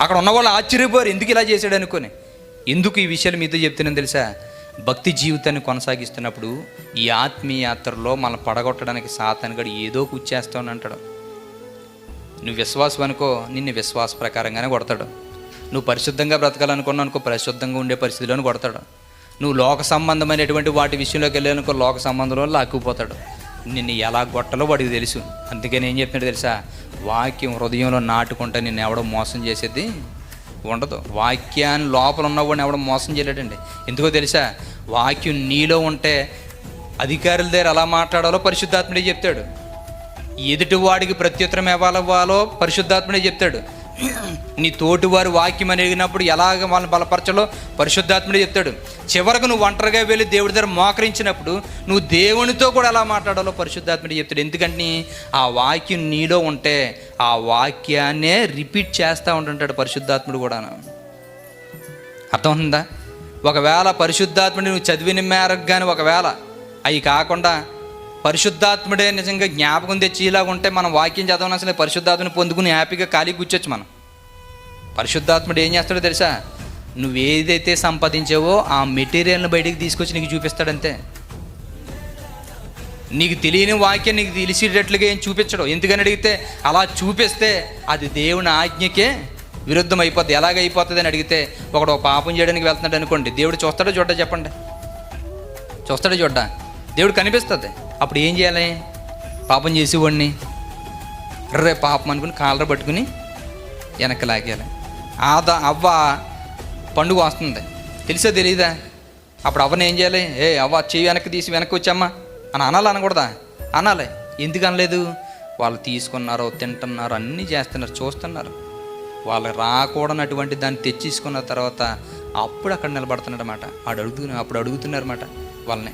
అక్కడ ఉన్న వాళ్ళు ఆశ్చర్యపోయారు. ఎందుకు ఇలా చేశాడు అనుకొని. ఎందుకు ఈ విషయాలు మీతో చెప్తున్నాను తెలుసా? భక్తి జీవితాన్ని కొనసాగిస్తున్నప్పుడు ఈ ఆత్మీయ యాత్రలో మనం పడగొట్టడానికి సాతానుగడు ఏదో కూర్చేస్తామని అంటాడు. నువ్వు విశ్వాసం అనుకో నిన్ను విశ్వాస ప్రకారంగానే కొడతాడు. నువ్వు పరిశుద్ధంగా బ్రతకాలనుకున్నావు అనుకో పరిశుద్ధంగా ఉండే పరిస్థితిలోనే కొడతాడు. నువ్వు లోక సంబంధమైనటువంటి వాటి విషయంలోకి వెళ్ళానుకో లోక సంబంధంలో లాక్కుపోతాడు. నిన్ను ఎలా కొట్టాలో వాడికి తెలుసు. అందుకని ఏం చెప్తున్నాడు తెలుసా? వాక్యం హృదయంలో నాటుకుంటే నేను ఎవడో మోసం చేసేది ఉండదు. వాక్యాన్ని లోపల ఉన్నవాడిని ఎవడో మోసం చేయలేడండి. ఎందుకో తెలుసా? వాక్యం నీలో ఉంటే అధికారుల దగ్గర ఎలా మాట్లాడాలో పరిశుద్ధాత్ముడే చెప్తాడు. ఎదుటి వాడికి ప్రత్యుత్తరం ఇవ్వాలవ్వాలో పరిశుద్ధాత్ముడే చెప్తాడు. నీ తోటివారు వాక్యం వాక్యం అడిగినప్పుడు ఎలాగ వాళ్ళని బలపరచాలో పరిశుద్ధాత్ముడు చెప్తాడు. చివరకు నువ్వు ఒంటరిగా వెళ్ళి దేవుడి దగ్గర మోకరించినప్పుడు నువ్వు దేవునితో కూడా ఎలా మాట్లాడాలో పరిశుద్ధాత్ముడు చెప్తాడు. ఎందుకంటే ఆ వాక్యం నీలో ఉంటే ఆ వాక్యాన్నే రిపీట్ చేస్తూ ఉంటుంటాడు పరిశుద్ధాత్ముడు కూడా అర్థమవుతుందా? ఒకవేళ పరిశుద్ధాత్ముడి నువ్వు చదివిన మేరకు కానీ ఒకవేళ అవి కాకుండా పరిశుద్ధాత్ముడే నిజంగా జ్ఞాపకం తెచ్చి ఇలాగ ఉంటే మనం వాక్యం చదవని అసలు పరిశుద్ధాత్మని పొందుకుని హ్యాపీగా ఖాళీ కూర్చోచ్చు మనం. పరిశుద్ధాత్ముడు ఏం చేస్తాడో తెలుసా? నువ్వు ఏదైతే సంపాదించావో ఆ మెటీరియల్ని బయటికి తీసుకొచ్చి నీకు చూపిస్తాడంతే. నీకు తెలియని వాక్యం నీకు తెలిసేటట్లుగా ఏం చూపించడు. ఎందుకని అడిగితే అలా చూపిస్తే అది దేవుని ఆజ్ఞకే విరుద్ధం అయిపోద్ది. ఎలాగ అయిపోతుంది అని అడిగితే ఒకడు ఒక పాపం చేయడానికి వెళ్తున్నాడు అనుకోండి. దేవుడు చూస్తాడో చూడ్డా చెప్పండి? చూస్తాడో చూడ్డా? దేవుడు కనిపిస్తుంది. అప్పుడు ఏం చేయాలి? పాపం చేసేవాడిని. రే పాపం అనుకుని కాలర పట్టుకుని వెనక్కి లాగేయాలి. ఆదా అవ్వ పండుగ వస్తుంది. తెలిసా తెలియదా అప్పుడు అవ్వని ఏం చేయాలి? ఏ అవ్వ చెయ్యి వెనక్కి తీసి వెనక్కి వచ్చామ్మా అని అనాలి అనకూడదా? అనాలి. ఎందుకు అనలేదు? వాళ్ళు తీసుకున్నారు తింటున్నారు అన్నీ చేస్తున్నారు చూస్తున్నారు. వాళ్ళు రాకూడనటువంటి దాన్ని తెచ్చేసుకున్న తర్వాత అప్పుడు అక్కడ నిలబడుతున్నాడు అనమాట ఆడు అడుగుతున్న అప్పుడు అడుగుతున్నారన్నమాట వాళ్ళని.